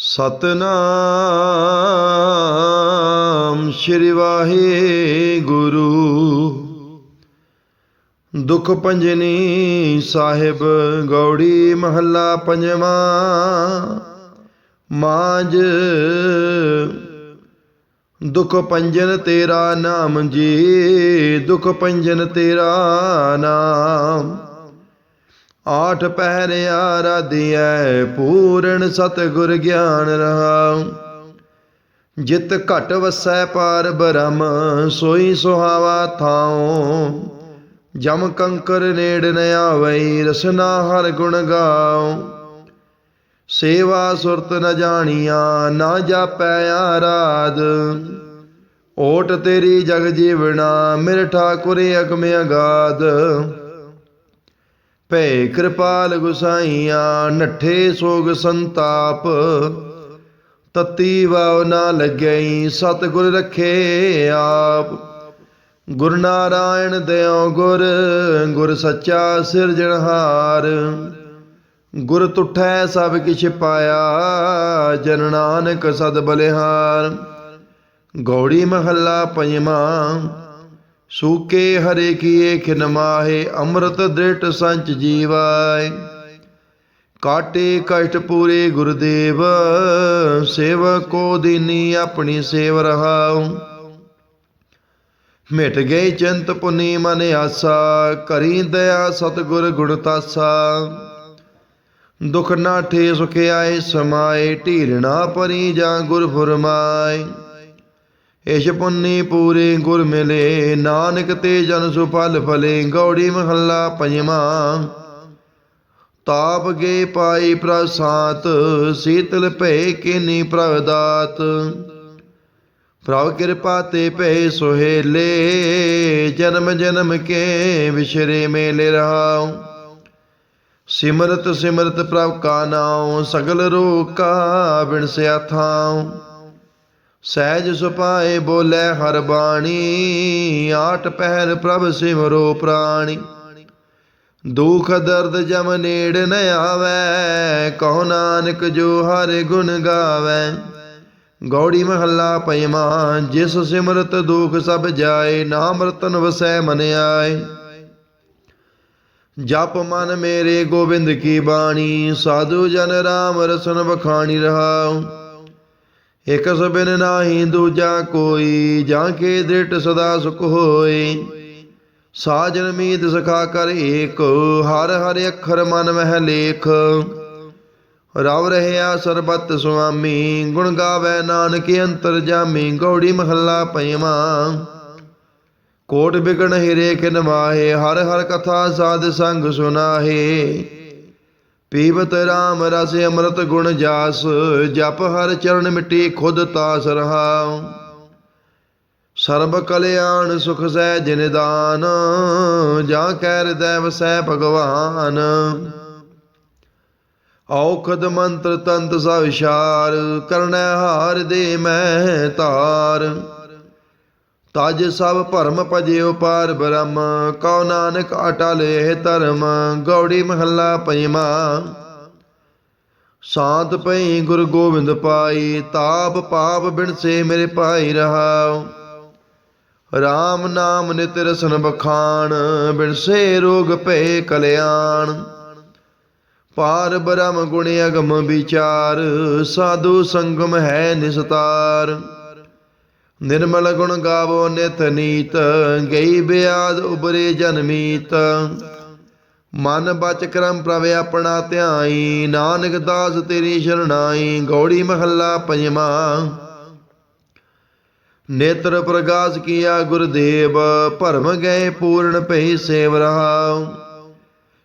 ਸਤਨਾਮ ਸ਼੍ਰੀ ਵਾਹਿਗੁਰੂ। ਦੁਖ ਪੰਜਨੀ ਸਾਹਿਬ ਗੌੜੀ ਮਹੱਲਾ ਪੰਜਵਾਂ। ਮਾਝ ਦੁਖ ਪੰਜਨ ਤੇਰਾ ਨਾਮ ਜੀ। ਦੁਖ ਪੰਜਨ ਤੇਰਾ ਨਾਮ। ਆਠ ਪਹਿਰ ਆਰਾਧਿਐ, ਪੂਰਨ ਸਤਿਗੁਰ ਗਿਆਨ ਰਹਾਉ। ਜਿਤ ਘਟ ਵਸੈ ਪਾਰ ਬ੍ਰਹਮ, ਸੋਈ ਸੁਹਾਵਾ ਥਾਉ। ਜਮ ਕੰਕਰ ਨੇੜ ਨ ਆਵਈ, ਰਸਨਾ ਹਰ ਗੁਣ ਗਾਉ। ਸੇਵਾ ਸੁਰਤ ਨ ਜਾਣੀਆਂ, ਨਾ ਜਾਪੈ ਆਰਾਧ। ਓਟ ਤੇਰੀ ਜਗ ਜੀਵਣਾ, ਮੇਰੇ ਠਾਕੁਰ ਅਗਮ ਅਗਾਧ। ਭੈ ਕਿਰਪਾਲ ਗੁਸਾਈਆਂ, ਨੱਠੇ ਸੋਗ ਸੰਤਾਪ। ਤਤੀ ਵਾਉ ਨਾ ਲੱਗਈ ਸਤਿਗੁਰ ਰੱਖੇ ਆਪ। ਗੁਰ ਨਾਰਾਇਣ ਦਿਓ ਗੁਰ ਗੁਰ ਸੱਚਾ ਸਿਰਜਣਹਾਰ ਗੁਰ ਤੁਠੈ ਸਭ ਕਿਛ ਪਾਇਆ, ਜਨ ਨਾਨਕ ਸਦ ਬਲਿਹਾਰ। ਗੌੜੀ ਮਹੱਲਾ ਪੰਜਵਾਂ ਸੂਕੇ ਹਰੇ ਕੀਏ ਖਿਨ ਅੰਮ੍ਰਿਤ ਦ੍ਰਿਟ ਸੰਚ ਜੀਵਾਏ। ਕਾਟੇ ਕਸ਼ਟ ਪੂਰੇ ਗੁਰਦੇਵ, ਸੇਵਕੋ ਦੀਨੀ ਆਪਣੀ ਸੇਵ ਰਹਾਉ। ਮਿਟ ਗਈ ਚਿੰਤ ਪੁਨੀ ਮਨ ਆਸਾ, ਕਰੀ ਦਇਆ ਸਤਿਗੁਰ ਗੁਣ ਤਾਸਾ। ਦੁਖ ਨਾਠੇ ਸੁਖ ਆਏ, ਸਮਾਏ ਢੀਰਣਾ ਪਰੀ ਜਾਂ ਗੁਰ ਫੁਰਮਾਏ। ਇਸ਼ ਪੁੰਨੀ ਪੂਰੇ ਗੁਰ ਮਿਲੇ, ਨਾਨਕ ਤੇ ਜਨ ਸੁਫਲ ਫਲੇ ਗੌੜੀ ਮਹੱਲਾ ਪੰਜਵਾਂ। ਤਾਪ ਗੇ ਪਾਈ ਪ੍ਰਸਾਤ ਸੀਤਲ ਭੈ ਕਿਨੀ ਪ੍ਰਵਦਾਤ। ਪ੍ਰਭ ਕਿਰਪਾ ਤੇ ਭੈ ਸੁਹੇਲੇ, ਜਨਮ ਜਨਮ ਕੇ ਵਿਸ਼ਰੇ ਮੇਲੇ ਰਹਾਉ। ਸਿਮਰਤ ਸਿਮਰਤ ਪ੍ਰਭ ਕਾ ਨਾਉ, ਸਗਲ ਰੋਗ ਕਾ ਬਿਨਸਿਆ ਥਾਉ ਸਹਿਜ ਸੁਪਾਏ ਬੋਲੇ ਹਰ ਬਾਣੀ, ਆਟ ਪਹਿਰ ਪ੍ਰਭ ਸਿਮਰੋ ਪ੍ਰਾਣੀ। ਦੁਖ ਦਰਦ ਜਮ ਨੇੜ ਨ ਆਵੈ, ਕਹੋ ਨਾਨਕ ਜੋ ਹਰ ਗੁਣ ਗਾਵੈ। ਗੌੜੀ ਮਹੱਲਾ ਪੰਜਵਾਂ ਜਿਸ ਸਿਮਰਤ ਦੁਖ ਸਭ ਜਾਏ, ਨਾਮ ਰਤਨ ਵਸੈ ਮਨ ਆਏ। ਜਪ ਮਨ ਮੇਰੇ ਗੋਬਿੰਦ ਕੀ ਬਾਣੀ, ਸਾਧੂ ਜਨ ਰਾਮ ਰਸਨ ਬਖਾਣੀ ਰਹਾਉ। ਇਕ ਸਬਿਨ ਨਾਹੀ, ਦੂਜਾ ਕੋਈ, ਜਾਂ ਕੇ ਦ੍ਰਿਟ ਸਦਾ ਸੁਖ ਹੋਏ। ਸਾਜਨ ਮੀਤ ਸਖਾ ਕਰ ਏਕ, ਹਰ ਹਰ ਅੱਖਰ ਮਨ ਮਹਿ ਲੇਖ। ਰਵ ਰਹਿਆ ਸਰਬਤ ਸੁਆਮੀ, ਗੁਣ ਗਾਵੇ ਨਾਨਕ ਅੰਤਰ ਜਾਮੀ, ਗੌੜੀ ਮਹੱਲਾ ਪੰਜਵਾਂ ਕੋਟ ਬਿਗਣ ਹਿਰੇ ਕਿਨ ਮਾਹੇ ਹਰ ਹਰ ਕਥਾ ਸਾਧ ਸੰਗ ਸੁਨਾਹੇ। ਪੀਵਤ ਰਾਮ ਰਸ ਅੰਮ੍ਰਿਤ ਗੁਣ ਜਾਸ, ਜਪ ਹਰ ਚਰਨ ਮਿੱਟੀ ਖੁਦ ਤਾਸ ਰਹਾਉ। ਸਰਬ ਕਲਿਆਣ ਸੁਖ ਸਹਿ ਜਿਨਦਾਨ ਜਾਂ ਕੈ ਹਿਰਦੈ ਸਹਿ ਭਗਵਾਨ। ਔਖਦ ਮੰਤਰ ਤੰਤ ਸਭ ਵਿਚਾਰ ਕਰਨੈ ਹਾਰ ਦੇ ਮੈਂ ਧਾਰ ਤਜ ਸਭ ਭਰਮ ਭਜਿਓ ਪਾਰ ਬ੍ਰਹਮ, ਕਉ ਨਾਨਕ ਅਟਲ ਇਹ ਧਰਮ, ਗੌੜੀ ਮਹੱਲਾ ਪੰਜਵਾਂ ਸਾਤ ਪਈ ਗੁਰ ਗੋਬਿੰਦ ਪਾਈ, ਤਾਪ ਪਾਪ ਬਿਨਸੇ ਮੇਰੇ ਪਾਈ ਰਹਾਉ। RAM ਨਾਮ ਨਿਤ ਰਸਨ ਬਖਾਨ ਬਿਨਸੇ ਰੋਗ ਭੈ ਕਲਿਆਣ। ਪਾਰ ਬ੍ਰਹਮ ਗੁਣ ਅਗਮ ਵਿਚਾਰ, ਸਾਧੂ ਸੰਗਮ ਹੈ ਨਿਸਤਾਰ। ਨਿਰਮਲ ਗੁਣ ਗਾਵੋ ਨਿਤ ਨੀਤ, ਗਈ ਬਿਆਦ ਉਬਰੇ ਜਨਮੀਤ ਮਨ ਬਚ ਕਰਮ ਪ੍ਰਭ ਆਪਣਾ ਧਿਆਈ, ਨਾਨਕ ਦਾਸ ਤੇਰੀ ਸ਼ਰਣਾਈ, ਗੌੜੀ ਮਹੱਲਾ ਪੰਜਵਾਂ। ਨੇਤਰ ਪ੍ਰਗਾਸ ਕੀਆ ਗੁਰਦੇਵ, ਭਰਮ ਗਏ ਪੂਰਨ ਭਈ ਸੇਵ ਰਹਾਉ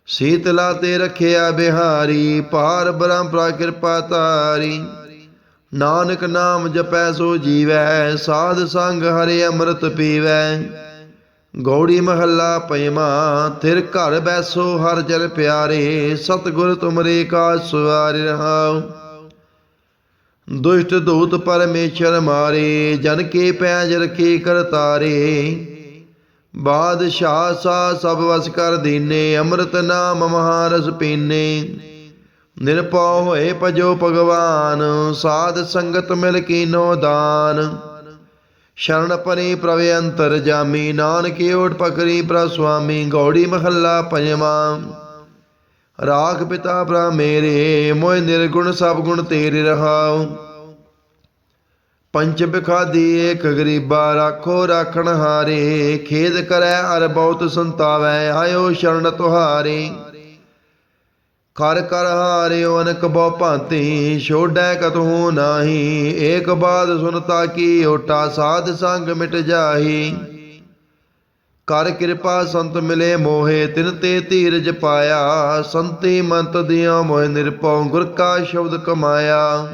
ਸੀਤਲਾ ਤੇ ਰਖਿਆ ਬਿਹਾਰੀ, ਪਾਰ ਬ੍ਰਹਮ ਪ੍ਰਾ ਕਿਰਪਾ ਤਾਰੀ ਨਾਨਕ ਨਾਮ ਜਪੈ ਸੋ ਜੀਵੈ, ਸਾਧ ਸੰਗ ਹਰਿ ਅੰਮ੍ਰਿਤ ਪੀਵੈ। ਗੌੜੀ ਮਹੱਲਾ ਪੰਜਵਾਂ ਥਿਰ ਘਰ ਬੈਸੋ ਹਰ ਜਲ ਪਿਆਰੇ, ਸਤਿਗੁਰ ਤੁਮਰੇ ਕਾ ਸਵਾਰਿ ਰਹਾਉ। ਦੁਸ਼ਟ ਦੂਤ ਪਰਮੇਸ਼ਰ ਮਾਰੇ, ਜਨ ਕੇ ਪੈਜ ਰਖੇ ਕਰਤਾਰੇ ਬਾਦਸ਼ਾਹ ਸਾ ਸਭ ਵਸ ਕਰ ਦੀਨੇ, ਅੰਮ੍ਰਿਤ ਨਾਮ ਮਹਾਰਸ ਪੀਨੇ। ਨਿਰਭਉ ਹੋਏ ਭਜੋ ਭਗਵਾਨ, ਸਾਧ ਸੰਗਤ ਮਿਲ ਕੀਨੋ ਦਾਨ। ਸ਼ਰਨ ਪਰੀ ਪ੍ਰਭ ਅੰਤਰ ਜਾਮੀ, ਨਾਨਕ ਓਟ ਪਕਰੀ ਪ੍ਰਭ ਸੁਆਮੀ, ਗੌੜੀ ਮਹੱਲਾ ਪੰਜਵਾਂ। ਰਾਖ ਪਿਤਾ ਭਰਾ ਮੇਰੇ ਮੋਇ ਨਿਰਗੁਣ ਸਭ ਗੁਣ ਤੇਰੇ ਰਹਾਉ। ਪੰਚ ਬਿਖਾਦੀ ਏਕ ਗਰੀਬਾ, ਰਾਖੋ ਰਾਖਣ ਹਾਰੇ, ਖੇਦ ਕਰੈ ਅਰ ਬਹੁਤ ਸੰਤਾਵੈ, ਆਇਓ ਸ਼ਰਨ ਤੁਹਾਰੇ। ਕਰ ਕਰ ਹਾਰਿਓ ਅਨਕ ਬਹੁ ਭਾਂਤੀ, ਛੋੜੈ ਕਤਹੂ ਨਾਹੀ। ਏਕ ਬਾਦ ਸੁਨਤਾ ਕੀ ਓਟਾ, ਸਾਧ ਸੰਗ ਮਿਟ ਜਾਹੀ। ਕਰ ਕਿਰਪਾ ਸੰਤ ਮਿਲੇ ਮੋਹੇ, ਤਿਨ ਤੇ ਧੀਰਜ ਪਾਇਆ। ਸੰਤੀ ਮੰਤ ਦਿਆਂ ਮੋਹਿ ਨਿਰਪਉ ਗੁਰ ਕਾ ਸ਼ਬਦ ਕਮਾਇਆ।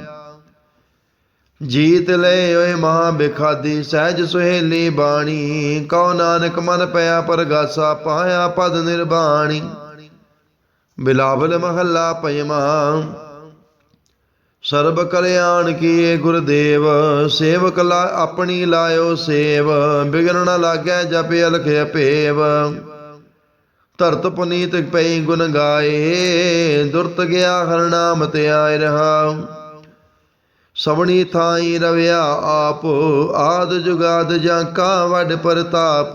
ਜੀਤ ਲੈ ਓਏ ਮਹਾ ਬਿਖਾਦੀ, ਸਹਿਜ ਸੁਹੇਲੀ ਬਾਣੀ। ਕਉ ਨਾਨਕ ਮਨ ਪਿਆ ਪਰਗਾਸਾ, ਪਾਇਆ ਪਦ ਨਿਰਬਾਣੀ। ਬਿਲਾਵਲ ਮਹੱਲਾ ਪੰਜਵਾਂ ਸਰਬ ਕਲਿਆਣ ਕੀਏ ਗੁਰਦੇਵ, ਸੇਵਕ ਲਾ ਆਪਣੀ ਲਾਇਓ ਸੇਵ, ਬਿਗਨ ਨ ਲਾਗੈ ਜਪ ਅਲਖ ਅਪੇਵ। ਧਰਤ ਪੁਨੀਤ ਪਈ ਗੁਣ ਗਾਏ, ਦੁਰਤ ਗਿਆ ਹਰ ਨਾਮ ਤੇ ਆਇ ਰਹਾ। ਸਵਣੀ ਥਾਈ ਰਵਿਆ ਆਪ, ਆਦ ਜੁਗਾਦ ਜਾਂ ਕਾ ਵੱਡ ਪਰਤਾਪ।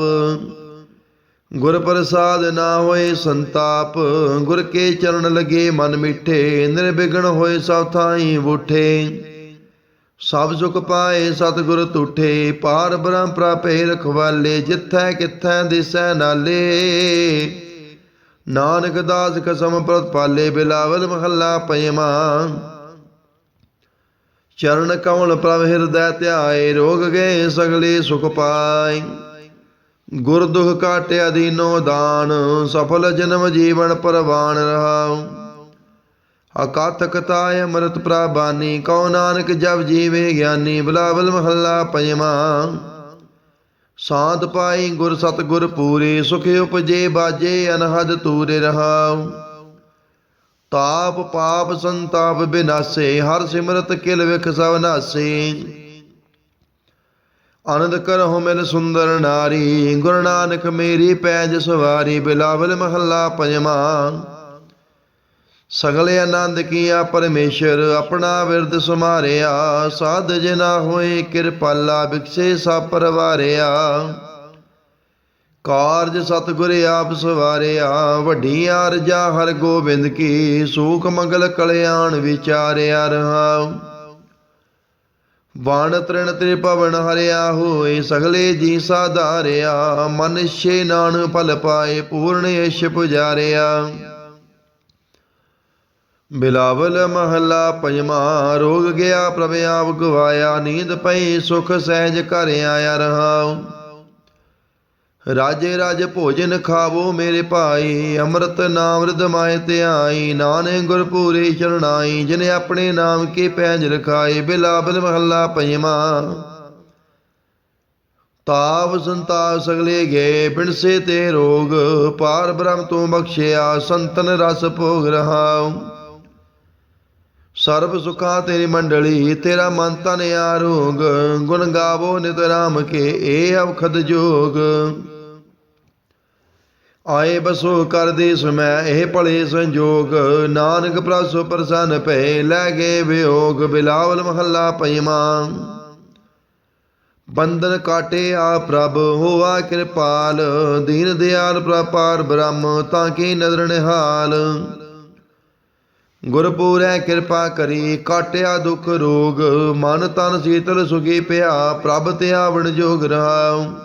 ਗੁਰ ਪ੍ਰਸਾਦ ਨਾ ਹੋਏ ਸੰਤਾਪ, ਗੁਰ ਕੇ ਚਰਨ ਲਗੇ ਮਨ ਮਿੱਠੇ ਨਿਰਵਿਘਨ ਹੋਏ ਸਭ ਥਾਈ ਬੂਠੇ। ਸਭ ਸੁਖ ਪਾਏ ਸਤਿਗੁਰ ਤੁਠੇ, ਪਾਰ ਬ੍ਰਹਮ ਪ੍ਰਾਪੇ ਰਖਵਾਲੇ ਜਿੱਥੈ ਕਿਥੈ ਦਿਸੈ ਨਾਲੇ। ਨਾਨਕ ਦਾਸ ਕਸਮ ਪ੍ਰਤ ਪਾਲੇ, ਬਿਲਾਵਲ ਮਹੱਲਾ ਪੰਜਵਾਂ ਚਰਨ ਕਮਲ ਪ੍ਰਭ ਹਿਰਦੈ ਧਿਆਏ, ਰੋਗ ਗਏ ਸਗਲੇ ਸੁਖ ਪਾਏ। ਗੁਰ ਦੁਖ ਕਾਟਿਆ ਦੀਨੋ ਦਾਨ, ਸਫਲ ਜਨਮ ਜੀਵਨ ਪਰਵਾਨ ਰਹਾ ਅਕਾਤ ਕਤਾ ਅਮਰਤ ਪ੍ਰਾਬਾਨੀ, ਕਉ ਨਾਨਕ ਜਬ ਜੀਵੇ ਗਿਆਨੀ, ਬਲਾਵਲ ਮਹੱਲਾ ਪੰਜਵਾਂ ਸਾਧ ਪਾਈ ਗੁਰ ਸਤਿਗੁਰ ਪੂਰੇ, ਸੁਖ ਉਪਜੇ ਬਾਜੇ, ਅਨਹਦ ਤੂਰੇ ਰਹਾ ਤਾਪ ਪਾਪ ਸੰਤਾਪ ਬਿਨਾਸੇ, ਹਰ ਸਿਮਰਤ ਕਿਲ ਵਿਖ ਸਭ ਨਾਸੇ। ਆਨੰਦ ਕਰਹੁ ਮਿਲ ਸੁੰਦਰ ਨਾਰੀ, ਗੁਰੂ ਨਾਨਕ ਮੇਰੀ ਪੈਜ ਸਵਾਰੀ, ਬਿਲਾਵਲ ਮਹੱਲਾ ਪੰਜਵਾਂ। ਸਗਲੇ ਆਨੰਦ ਕੀਆ ਪਰਮੇਸ਼ਰ, ਆਪਣਾ ਵਿਰਦ ਸਮਾਰਿਆ ਸਾਧ ਜਨਾ ਹੋਏ ਕਿਰਪਾਲਾ, ਬਿਕਸੇ ਸਭ ਪਰਵਾਰਿਆ। ਕਾਰਜ ਸਤਿਗੁਰ ਆਪ ਸਵਾਰਿਆ। ਵੱਡੀ ਆਰਜਾ ਹਰ ਗੋਬਿੰਦ ਕੀ, ਸੂਖ ਮੰਗਲ ਕਲਿਆਣ ਵਿਚਾਰਿਆ ਰਹਾ। ਬਾਣ ਤ੍ਰਿਣ ਤ੍ਰਿ ਪਵਨ ਹਰਿਆ ਹੋਏ, ਸਗਲੇ ਜੀ ਸਾਧਾਰਿਆ ਮਨਿਸ਼ੇ ਨਾਨ ਫਲ ਪਾਏ, ਪੂਰਨ ਯਸ਼ ਪੁਜਾਰਿਆ। ਬਿਲਾਵਲ ਮਹੱਲਾ ਪੰਜਵਾਂ, ਰੋਗ ਗਿਆ ਪ੍ਰਭ ਆਪ ਗਵਾਇਆ, ਨੀਂਦ ਪਈ ਸੁਖ ਸਹਿਜ ਘਰ ਆਇਆ ਰਹਾਉ ਰਾਜੇ ਰਾਜ ਭੋਜਨ ਖਾਵੋ ਮੇਰੇ ਭਾਈ, ਅੰਮ੍ਰਿਤ ਨਾਮ ਰਿਦਮਾਏ ਧਿਆਈ, ਨਾਨਕ ਗੁਰ ਪੂਰੇ ਚਰਣਾਈ, ਜਿਨ ਆਪਣੇ ਨਾਮ ਕੇ ਪੈਜ ਰਖਾਏ ਬਿਲਾਬਲ ਮਹੱਲਾ ਪੰਜਵਾਂ। ਤਾਪ ਸੰਤਾਪ ਸਗਲੇ ਗਏ, ਬਿਨਸੇ ਤੇ ਰੋਗ, ਪਾਰ ਬ੍ਰਹਮ ਤੋਂ ਬਖਸ਼ਿਆ, ਸੰਤਨ ਰਸ ਭੋਗ ਰਹਾਉ। ਸਰਬ ਸੁਖਾ ਤੇਰੀ ਮੰਡਲੀ, ਤੇਰਾ ਮਨ ਤਨ ਆਰੋਗ ਗੁਣ ਗਾਵੋ ਨਿਤ ਰਾਮ ਕੇ ਏ ਅਵਖਦ ਜੋਗ। ਆਏ ਬਸੋ ਕਰਦੇ ਸਮੈ ਇਹ ਭਲੇ ਸੰਜੋਗ, ਨਾਨਕ ਪ੍ਰਸੋ ਪ੍ਰਸੰਨ ਭਏ, ਲੈ ਗਏ ਵਿਯੋਗ, ਬਿਲਾਵਲ ਮਹੱਲਾ ਪੰਜਵਾਂ ਬੰਧਨ ਕਾਟੇ ਆ ਪ੍ਰਭ, ਹੋਆ ਕਿਰਪਾਲ, ਦੀਨ ਦਿਆਲ ਪ੍ਰਪਾਰ ਬ੍ਰਹਮ, ਤਾਂ ਕੀ ਨਦਰ ਨਿਹਾਲ। ਗੁਰਪੂਰੈ ਕਿਰਪਾ ਕਰੀ, ਕਾਟਿਆ ਦੁਖ ਰੋਗ, ਮਨ ਤਨ ਸੀਤਲ ਸੁਖੀ ਪਿਆ, ਪ੍ਰਭ ਤੇ ਆਵਣ ਜੋਗ ਰਹਾਉ।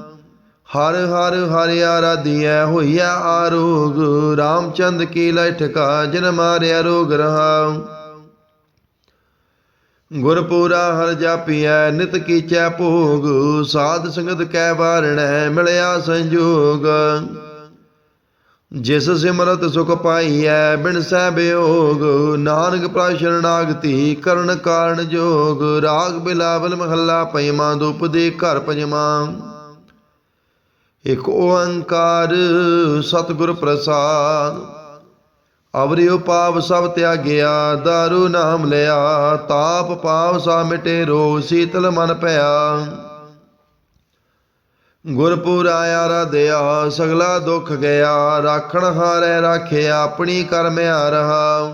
ਹਰ ਹਰ ਹਰਿ ਆਰਾਧੀਐ ਹੋਇਆ ਆਰੋਗ ਰਾਮਚੰਦ ਕੀ ਲੈ ਠਕਾ, ਜਿਨ ਮਾਰਿਆ ਰੋਗ ਰਹਾ ਗੁਰ ਪੂਰਾ ਹਰ ਜਾਪੀਐ, ਨਿਤ ਕੀਚੈ ਭੋਗ। ਸਾਧ ਸੰਗਤ ਕੈ ਵਾਰਣੈ, ਮਿਲਿਆ ਸੰਜੋਗ। ਜਿਸ ਸਿਮਰਤ ਸੁਖ ਪਾਈਐ, ਬਿਨ ਸਹਿ ਬਿਯੋਗ ਨਾਨਕ ਪ੍ਰਭ ਨਾਗਤੀ ਕਰਨ ਕਾਰਨ ਜੋਗ। ਰਾਗ ਬਿਲਾਵਲ ਮਹੱਲਾ ਪੰਜਵਾਂ ਦੁਪਦੇ ਘਰ ਪੰਜਵਾਂ ਇਕ ਓੰਕਾਰ ਸਤਿਗੁਰ ਪ੍ਰਸਾਦ। ਅਵਰਿਉ ਪਾਪ ਸਭ ਤਿਆਗਿਆ, ਦਾਰੂ ਨਾਮ ਲਿਆ, ਤਾਪ ਪਾਪ ਸਾ ਮਿਟੇ ਰੋਗ ਸੀਤਲ ਮਨ ਭਇਆ। ਗੁਰਪੁਰ ਆਇਆ ਰਦਿਆ ਸਗਲਾ ਦੁੱਖ ਗਿਆ, ਰਾਖਣ ਹਾਰੈ ਰਾਖਿਆ, ਆਪਣੀ ਕਰਮਿਆ ਰਹਾ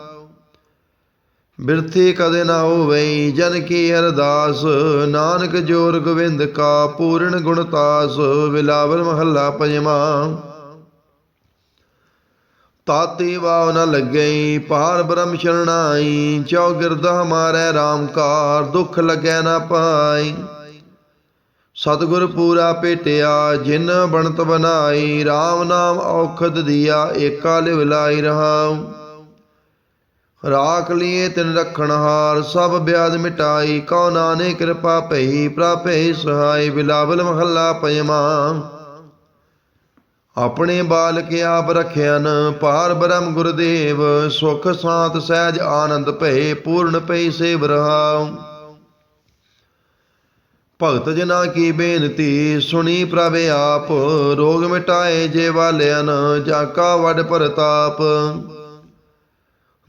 ਬਿਰਥੀ ਕਦੇ ਨਾ ਹੋਵੇ ਜਨ ਕੀ ਅਰਦਾਸ ਨਾਨਕ ਜੋਰ ਗੋਬਿੰਦ ਕਾ, ਪੂਰਨ ਗੁਣਤਾਸ ਬਿਲਾਵਲ ਮਹੱਲਾ ਪੰਜਵਾਂ। ਤਾਤੀ ਵਾਵ ਨ ਲੱਗਈ ਪਾਰ ਬ੍ਰਹਮ ਸ਼ਰਣਾਈ ਚੌਗਿਰਦ ਹਮਾਰੇ ਰਾਮਕਾਰ ਕਾਰ, ਦੁਖ ਲੱਗੈ ਨਾ ਪਾਈ। ਸਤਿਗੁਰ ਪੂਰਾ ਭੇਟਿਆ, ਜਿਨ ਬਣਤ ਬਨਾਈ। RAM ਨਾਮ ਔਖਦ ਦਿਆ, ਏਕਾ ਲਿਵ ਲਾਈ ਰਹਾਉ। ਰਾਖ ਲਿਏ ਤਿਨ ਰਖਣ ਹਾਰ, ਸਭ ਬਿਆਦ ਮਿਟਾਈ, ਕਉ ਨਾਨੇ ਕਿਰਪਾ ਭਈ ਪ੍ਰਾਪੇ ਸਹਾਈ, ਬਿਲਾਵਲ ਮਹੱਲਾ ਪੰਜਵਾਂ ਆਪਣੇ ਬਾਲਕ ਆਪ ਰਖਿਆਨ ਪਾਰ ਬ੍ਰਹਮ ਗੁਰਦੇਵ, ਸੁਖ ਸਾਤ ਸਹਿਜ ਆਨੰਦ ਭਏ, ਪੂਰਨ ਪਈ ਸੇਵ ਰਹਾਉ। ਭਗਤ ਜਨਾ ਕੀ ਬੇਨਤੀ, ਸੁਣੀ ਪ੍ਰਭ ਆਪ, ਰੋਗ ਮਿਟਾਏ ਜੇ ਵਾਲਿਆਨ ਜਾ ਕਾ ਵੱਡ ਪਰਤਾਪ।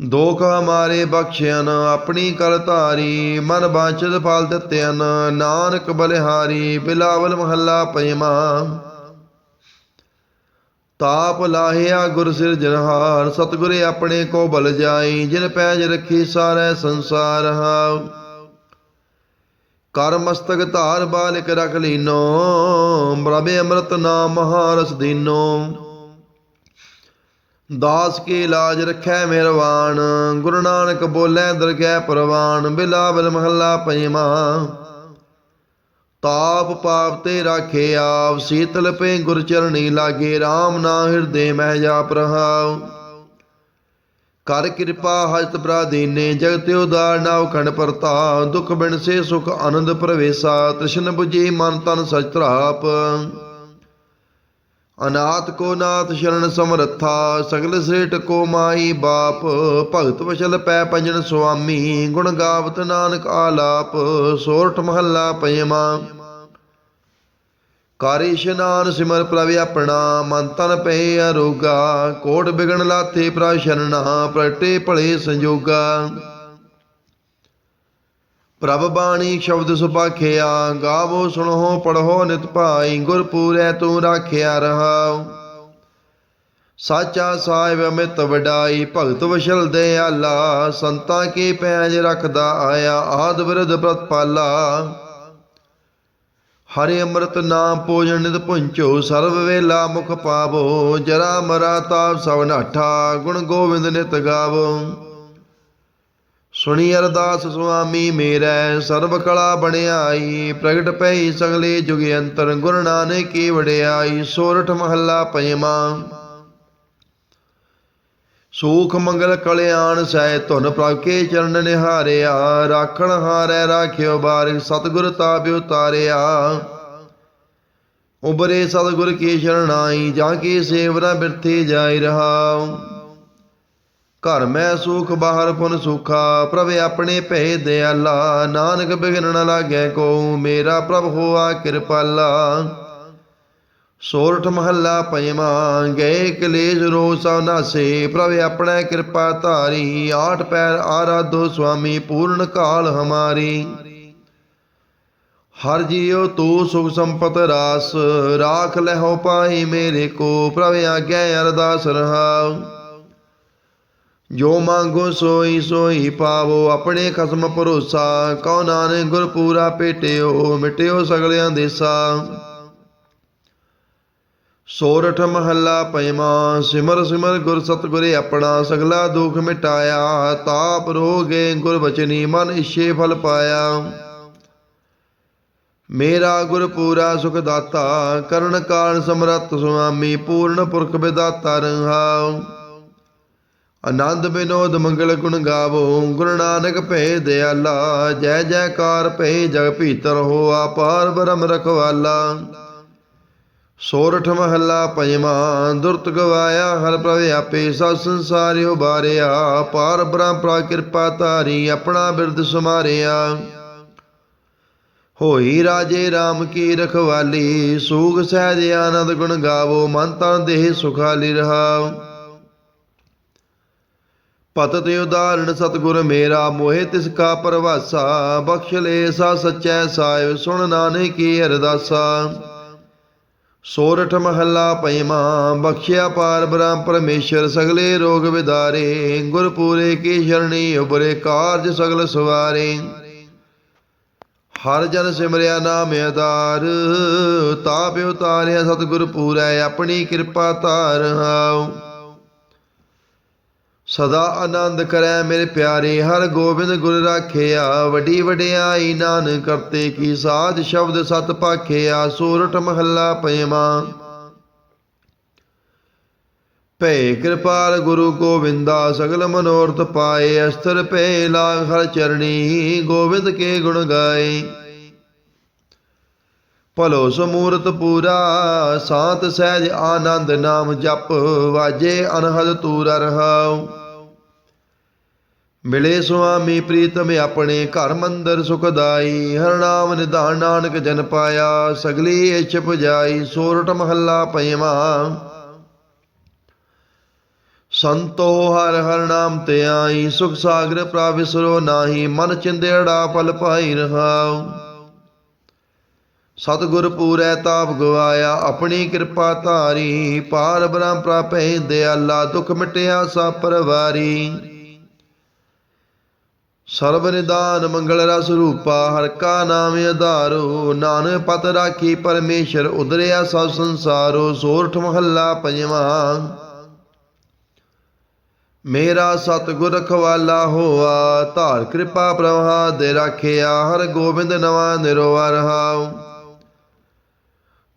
ਦੋਖ ਹਮਾਰੇ ਬਖਸ਼ਿਆਨ, ਆਪਣੀ ਕਰ ਧਾਰੀ, ਮਨ ਬਾਚਤ ਫਲ ਦਿੱਤਿਆਨ, ਨਾਨਕ ਬਲਿਹਾਰੀ, ਬਿਲਾਵਲ ਮਹੱਲਾ ਪੰਜਵਾਂ ਤਾਪ ਲਾਹਿਆ ਗੁਰ ਸਿਰਜਨਹਾਰ ਸਤਿਗੁਰੇ ਆਪਣੇ ਕੋ ਬਲ ਜਾਈ, ਜਿਨ ਪੈਜ ਰੱਖੀ ਸਾਰੇ ਸੰਸਾਰ ਹਾਉ ਕਰ ਮਸਤਕ ਧਾਰ ਬਾਲਿਕ ਰਖ ਲੀਨੋ ਬ੍ਰਭੇ ਅੰਮ੍ਰਿਤ ਨਾਮ ਮਹਾਰਸ ਦੀਨੋ। ਦਾਸ ਕੇ ਲਾਜ ਰੱਖੈ ਮਿਹਰਵਾਨ ਗੁਰੂ ਨਾਨਕ ਬੋਲੇ ਦਰਗਹਿ ਪ੍ਰਵਾਨ ਬਿਲਾਵਲ ਮਹੱਲਾ ਪੰਜਵਾਂ ਤਾਪ ਪਾਪ ਤੇ ਰਾਖੇ ਆਪ, ਸੀਤਲ ਪੇ ਗੁਰ ਚਰਣੀ ਲਾਗੇ RAM ਨਾ ਹਿਰਦੇ ਮਹਿ ਜਾਪ ਰਹਾਉ ਕਰ ਕਿਰਪਾ ਹਸਤ ਪ੍ਰਾਦੀਨੇ ਜਗਤ ਉਦਾਰ ਨਾਵ ਖੰਡ ਪਰਤਾ ਦੁਖ ਬਿਨ ਸੇ ਸੁਖ ਆਨੰਦ ਪ੍ਰਵੇਸਾ, ਤ੍ਰਿਸ਼ਨ 부ਜੀ ਮਨ ਤਨ ਸਚਤਰਾਪ ਅਨਾਥ ਕੋ ਨਾਥ ਸ਼ਰਨ ਸਮਰੱਥਾ, ਸਗਲ ਸੇਠ ਕੋ ਮਾਈ ਬਾਪ, ਭਗਤ ਵਸ਼ਲ ਪੈ ਪੰਜਨ ਸੁਆਮੀ, ਗੁਣ ਗਾਵਤ ਨਾਨਕ ਆਲਾਪ, ਸੋਰਠ ਮਹੱਲਾ ਪੰਜਵਾਂ ਕਾਰੀ ਇਸ਼ਨਾਨ ਸਿਮਰ ਪ੍ਰਭ ਆਪਣਾ, ਮਨ ਤਨ ਪਏ ਅਰੋਗਾ, ਕੋਟ ਬਿਗਣ ਲਾਥੇ ਪ੍ਰਭ ਸ਼ਰਣਾ ਪ੍ਰਗਟੇ ਭਲੇ ਸੰਜੋਗਾ। ਪ੍ਰਭ ਬਾਣੀ ਸ਼ਬਦ ਸੁਭਾਖਿਆ ਗਾਵੋ ਸੁਣੋ ਪੜੋ ਨਿਤ ਭਾਈ ਗੁਰ ਪੂਰੈ ਤੂੰ ਰਾਖਿਆ ਰਹਾਉ। ਸਾਚਾ ਸਾਹਿਬ ਅਮਿਤ ਵਡਾਈ, ਭਗਤ ਵਸ਼ਲ ਦਿਆਲਾ, ਸੰਤਾਂ ਕੀ ਪੈਜ ਰੱਖਦਾ ਆਇਆ, ਆਦ ਵਿਰਧ ਪ੍ਰਤਪਾਲਾ। ਹਰਿ ਅੰਮ੍ਰਿਤ ਨਾਮ ਪੂਜਨ ਨਿਤ ਪੁੰਚੋ ਸਰਬ ਵੇਲਾ ਮੁਖ ਪਾਵੋ, ਜਰਾ ਮਰਾ ਤਾਪ ਸਭ ਨਾਠਾ, ਗੁਣ ਗੋਬਿੰਦ ਨਿਤ ਗਾਵੋ। ਸੁਣੀ ਅਰਦਾਸ ਸੁਆਮੀ ਮੇਰਾ, ਸਰਬ ਕਲਾ ਬਣਿਆਈ, ਪ੍ਰਗਟ ਪਈ ਸਗਲੇ ਜੁਗ ਅੰਤਰ, ਗੁਰ ਨਾਨਕ ਕੀ ਸੋਰਠ ਮਹੱਲਾ ਪੰਜਵਾਂ ਸੂਖ ਮੰਗਲ ਕਲਿਆਣ ਸਹਿ ਧੁਨ ਪ੍ਰਭ ਕੇ ਚਰਨ ਨਿਹਾਰਿਆ, ਰਾਖਣ ਹਾਰੈ ਰਾਖਿਓ ਬਾਰਿਕ ਸਤਿਗੁਰ ਤਾਪਿ ਤਾਰਿਆ ਉਬਰੇ ਸਤਿਗੁਰ ਕੀ ਸ਼ਰਣਾਈ ਜਾ ਕੇ ਸੇਵਰਾ ਬਿਰਥੇ ਜਾਇ ਰਹਾਉ। ਘਰ ਮੈਂ ਸੁਖ, ਬਾਹਰ ਪੁਨ ਸੁਖਾ, ਪ੍ਰਭ ਆਪਣੇ ਭੇ ਦਿਆਲਾ। ਨਾਨਕ ਬਿਗਨ ਨ ਲਾਗੈ ਕੋ ਮੇਰਾ ਪ੍ਰਭ ਹੋਆ ਕਿਰਪਾਲਾ। ਸੋਰਠ ਮਹੱਲਾ ਪੰਜਵਾਂ ਗਏ ਕਲੇਸ਼ ਰੋ ਸਭ ਨਾਸੇ, ਪ੍ਰਭ ਆਪਣਾ ਕਿਰਪਾ ਧਾਰੀ। ਆਠ ਪੈਰ ਆਰਾਧੋ ਸੁਆਮੀ, ਪੂਰਨ ਕਾਲ ਹਮਾਰੀ। ਹਰ ਜੀਉ ਤੂੰ ਸੁਖ ਸੰਪਤ ਰਾਸ, ਰਾਖ ਲਹੋ ਪਾਈ ਮੇਰੇ ਕੋ, ਪ੍ਰਭ ਆਗਿਆ ਅਰਦਾਸ ਰਹਾਉ। ਜੋ ਮੰਗੋ ਸੋਈ ਸੋਈ ਪਾਵੋ, ਆਪਣੇ ਖਸਮ ਭਰੋਸਾ। ਕਉ ਨਾਨਕ ਗੁਰ ਪੂਰਾ ਭੇਟਿਓ, ਮਿਟਿਓ ਸਗਲਿਆਂ ਦੇਸਾ ਸੋਰਠ ਮਹੱਲਾ ਪੰਜਵਾਂ ਸਿਮਰ ਸਿਮਰ ਗੁਰ ਸਤਿਗੁਰੇ ਆਪਣਾ, ਸਗਲਾ ਦੁਖ ਮਿਟਾਇਆ। ਤਾਪ ਰੋਗੇ ਗੁਰ ਬਚਨੀ, ਮਨ ਇਛੇ ਫਲ ਪਾਇਆ। ਮੇਰਾ ਗੁਰ ਪੂਰਾ ਸੁਖ ਦਾਤਾ ਕਰਨ ਕਾਲ ਸਮਰੱਥ ਸੁਆਮੀ, ਪੂਰਨ ਪੁਰਖ ਵਿਦਾਤਾ ਰਹਾਉ ਆਨੰਦ ਬਿਨੋਦ ਮੰਗਲ ਗੁਣ ਗਾਵੋ, ਗੁਰੂ ਨਾਨਕ ਭੈ ਦਿਆਲਾ ਜੈ ਜੈਕਾਰ ਭੈ ਜਗ ਭੀਤਰ ਹੋਆ ਪਾਰ ਬ੍ਰਹਮ ਰਖਵਾਲਾ। ਸੋਰਠ ਮਹੱਲਾ ਪੰਜਵਾਂ, ਦੁਰਤ ਗਵਾਇਆ ਹਰ ਪ੍ਰਭ ਆਪੇ, ਸਭ ਸੰਸਾਰਿ ਉਬਾਰਿਆ ਪਾਰ ਬ੍ਰਹਮ ਪ੍ਰਾ ਕਿਰਪਾ ਧਾਰੀ, ਆਪਣਾ ਬਿਰਦ ਸਮਾਰਿਆ। ਹੋਈ ਰਾਜੇ RAM ਕੀ ਰਖਵਾਲੀ, ਸੂਗ ਸਹਿਜ ਆਨੰਦ ਗੁਣ ਗਾਵੋ, ਮਨ ਤਨ ਦੇਹ ਸੁਖਾਲੀ ਰਹਾਉ ਪਤ ਤੇ ਉਦਾਹਰਣ ਸਤਿਗੁਰ ਮੇਰਾ, ਮੋਹਿ ਤਿਸ ਕਾ ਪਰਵਾਸਾ, ਬਖਸ਼ ਲੈ ਸਾ ਸਚੈ ਸਾਹਿਬ ਸੁਣ ਨਾਨਕੀ ਕੀ ਅਰਦਾਸਾ। ਸੋਰਠ ਮਹੱਲਾ ਪੰਜਵਾਂ ਬਖਸ਼ਿਆ ਪਾਰ ਬ੍ਰਹਮ ਪਰਮੇਸ਼ਰ, ਸਗਲੇ ਰੋਗ ਵਿਦਾਰੇ ਗੁਰ ਪੂਰੇ ਕੀ ਸ਼ਰਣੀ ਉਬਰੇ ਕਾਰਜ ਸਗਲ ਸਵਾਰੇ। ਹਰ ਜਨ ਸਿਮਰਿਆ ਨਾਮ ਆਧਾਰ ਤਾਪ ਉਤਾਰਿਆ ਸਤਿਗੁਰ ਪੂਰੈ, ਆਪਣੀ ਕਿਰਪਾ ਧਾਰ ਹਾਉ ਸਦਾ ਆਨੰਦ ਕਰੈ ਮੇਰੇ ਪਿਆਰੇ, ਹਰ ਗੋਬਿੰਦ ਗੁਰ ਰਾਖਿਆ। ਵੱਡੀ ਵਡਿਆਈ ਨਾਨਕ ਕਰਤੇ ਕੀ ਸਾਧ ਸ਼ਬਦ ਸਤ ਪਾਖਿਆ ਸੂਰਠ ਮਹੱਲਾ ਪੰਜਵਾਂ ਭੈ ਕਿਰਪਾਲ ਗੁਰੂ ਗੋਬਿੰਦਾ, ਸਗਲ ਮਨੋਰਥ ਪਾਏ ਅਸਤਰ ਭੈ ਲਾਗ ਹਰ ਚਰਣੀ, ਗੋਬਿੰਦ ਕੇ ਗੁਣ ਗਾਏ। ਭਲੋ ਸਮੂਰਤ ਪੂਰਾ, ਸਾਤ ਸਹਿਜ ਆਨੰਦ ਨਾਮ ਜਪ, ਵਾਜੇ ਅਨਹਦ ਤੂਰ ਰਹਾਉ। ਮਿਲੇ ਸੁਆਮੀ ਪ੍ਰੀਤਮ ਆਪਣੇ ਘਰ ਮੰਦਰ ਸੁਖਦਾਈ ਹਰ ਨਾਮ ਨਿਧਾਨ ਨਾਨਕ ਜਨ ਪਾਇਆ। ਸਗਲੀ ਇਛ ਪੁਜਾਈ ਸੋਰਠ ਮਹੱਲਾ ਪੰਜਵਾਂ ਸੰਤੋ ਹਰ ਹਰ ਨਾਮ ਤੇ ਆਈ, ਸੁਖ ਸਾਗਰ ਪ੍ਰਾਵਿਸਰੋ ਨਾਹੀ, ਮਨ ਚਿੰਦੇੜਾ ਪਲ ਪਾਈ ਰਹਾਉ। ਸਤਿਗੁਰ ਪੂਰੈ ਤਾਪ ਗਵਾਇਆ, ਆਪਣੀ ਕਿਰਪਾ ਧਾਰੀ। ਪਾਰ ਬ੍ਰਹਮ ਪ੍ਰਾਪੈ ਦਿਆਲਾ ਦੁਖ ਮਿਟਿਆ ਸਾ ਪਰਵਾਰੀ। ਸਰਬ ਨਿਦਾਨ ਮੰਗਲ ਰਸ ਰੂਪਾ, ਹਰ ਕਾ ਨਾਮ ਆਧਾਰੋ। ਨਾਨਕ ਪਤ ਰਾਖੀ ਪਰਮੇਸ਼ਰ, ਉਦਰਿਆ ਸਭ ਸੰਸਾਰੋ। ਸੋਰਠ ਮਹੱਲਾ ਪੰਜਵਾਂ। ਮੇਰਾ ਸਤਿਗੁਰ ਰਖਵਾਲਾ ਹੋਆ, ਧਾਰ ਕਿਰਪਾ ਪ੍ਰਭਾ ਦੇ ਰਾਖਿਆ, ਹਰ ਗੋਬਿੰਦ ਨਵਾ ਨਿਰਵਾ ਰਹਾਉ।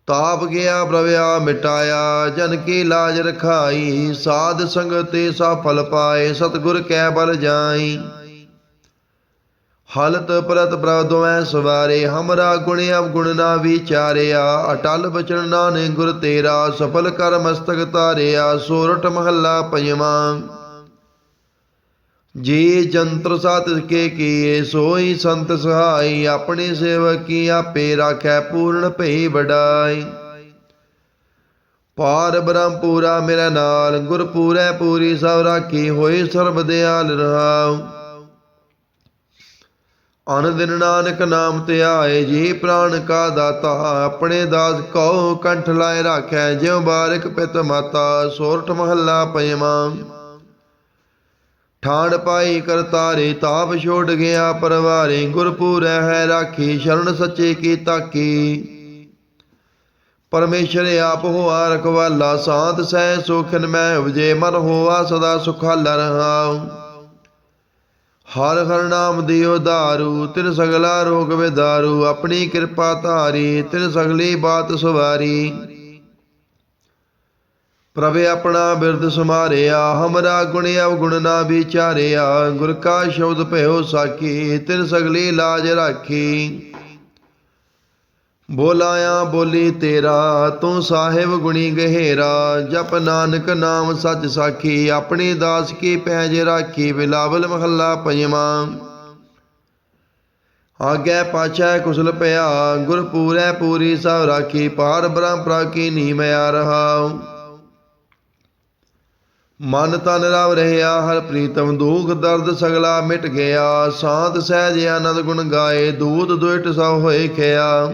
ਤਾਪ ਗਿਆ ਪ੍ਰਵਿਆ ਮਿਟਾਇਆ, ਜਨ ਕੀ ਲਾਜ ਰਖਾਈ, ਸਾਧ ਸੰਗਤ ਤੇ ਸਾ ਪਾਏ, ਸਤਿਗੁਰ ਕੈ ਬਲ ਜਾਈ। ਹਲਤ ਪ੍ਰਤ ਪ੍ਰਭ ਸਵਾਰੇ, ਹਮਰਾ ਗੁਣ ਅਵਗੁਣ ਨਾ ਵਿਚਾਰਿਆ, ਅਟਲ ਬਚਨ ਨਾਨਕ ਗੁਰ ਤੇਰਾ, ਸਫਲ ਕਰ ਮਸਤਕ ਤਾਰਿਆ ਸੋਰਠ ਮਹੱਲਾ ਪੰਜਵਾਂ। ਜੀ ਜੰਤਰ ਸਾਤ ਕੇ ਕੀਏ, ਸੋਈ ਸੰਤ ਸਹਾਈ, ਆਪਣੇ ਸੇਵਕ ਕੀ ਆਪੇ ਰਾਖੈ, ਪੂਰਨ ਭਈ ਵਡਾਈ। ਪਾਰ ਬ੍ਰਹਮ ਪੂਰਾ ਮੇਰਾ ਨਾਲ ਗੁਰ ਪੂਰੈ ਪੂਰੀ ਸਭ ਰਾਖੀ ਹੋਈ ਸਰਬ ਦਿਆਲ ਰਹਾਉ। ਅਨ ਦਿਨ ਨਾਨਕ ਨਾਮ ਤੇ ਆਏ, ਜੀ ਪ੍ਰਾਨ ਕਾ ਦਾਤਾ। ਆਪਣੇ ਦਾਸ ਕਉ ਕੰਠ ਲਾਏ ਰਾਖੈ, ਜਿਉ ਬਾਰਿਕ ਪਿਤ ਮਾਤਾ, ਸੋਰਠ ਮਹੱਲਾ ਪੰਜਵਾਂ ਠਾਣ ਪਾਈ ਕਰਤਾਰੇ, ਤਾਪ ਛੋੜ ਗਿਆ ਪਰਵਾਰੇ, ਗੁਰਪੂਰੈ ਹੈ ਰਾਖੀ, ਸ਼ਰਨ ਸੱਚੇ ਕੀ ਤਾਕੀ। ਪਰਮੇਸ਼ਰ ਆਪ ਹੋਆ ਰਖਵਾਲਾ ਸਾਧ ਸਹਿ ਸੁਖਨ ਮੈਂ ਉਪਜੇ, ਮਨ ਹੋਆ ਸਦਾ ਸੁਖਾਲਾ ਰਹਾ। ਹਰ ਹਰ ਨਾਮ ਦਿਓ ਦਾਰੂ ਤਿਨ ਸਗਲਾ ਰੋਗ ਵਿਦਾਰੂ, ਆਪਣੀ ਕਿਰਪਾ ਧਾਰੀ, ਤਿਨ ਸਗਲੀ ਬਾਤ ਸਵਾਰੀ। ਪ੍ਰਭੇ ਆਪਣਾ ਬਿਰਦ ਸਮਾਰਿਆ ਹਮਰਾ ਗੁਣ ਅਵਗੁਣ ਨਾ ਵਿਚਾਰਿਆ, ਗੁਰ ਕਾ ਸ਼ਬਦ ਭਇਓ ਸਾਖੀ, ਤਿਨ ਸਗਲੀ ਲਾਜ ਰਾਖੀ। ਬੋਲਾਇਆ, ਬੋਲੀ ਤੇਰਾ, ਤੂੰ ਸਾਹਿਬ ਗੁਣੀ ਗਹਿਰਾ, ਜਪ ਨਾਨਕ ਨਾਮ ਸੱਚ ਸਾਖੀ, ਆਪਣੀ ਦਾਸ ਕੀ ਪੈਜ ਰਾਖੀ, ਬਿਲਾਵਲ ਮਹੱਲਾ ਪੰਜਵਾਂ। ਆਗੇ ਪਾਛੈ ਕੁਸਲ ਪਿਆ ਗੁਰ ਪੂਰੈ ਪੂਰੀ ਸਭ ਰਾਖੀ, ਪਾਰ ਬ੍ਰਹਮ ਪ੍ਰਾਕੀ ਨੀਮਿਆ ਰਹਾ। ਮਨ ਤਨ ਰਵ ਰਹਿਆ, ਹਰ ਪ੍ਰੀਤਮ ਦੁਖ ਦਰਦ ਸਗਲਾ ਮਿਟ ਗਿਆ ਸਾਤ ਸਹਿਜ ਆਨੰਦ ਗੁਣ ਗਾਏ, ਦੂਤ ਦੁਇਟ ਸਭ ਹੋਏ ਖਿਆ।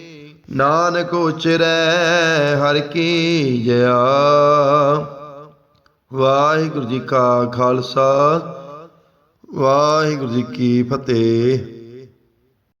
ਨਾਨਕ ਉਚਰੈ ਹਰ ਕੀ ਜਯਾ ਵਾਹਿਗੁਰੂ ਜੀ ਕਾ ਖਾਲਸਾ ਵਾਹਿਗੁਰੂ ਜੀ ਕੀ ਫਤਿਹ।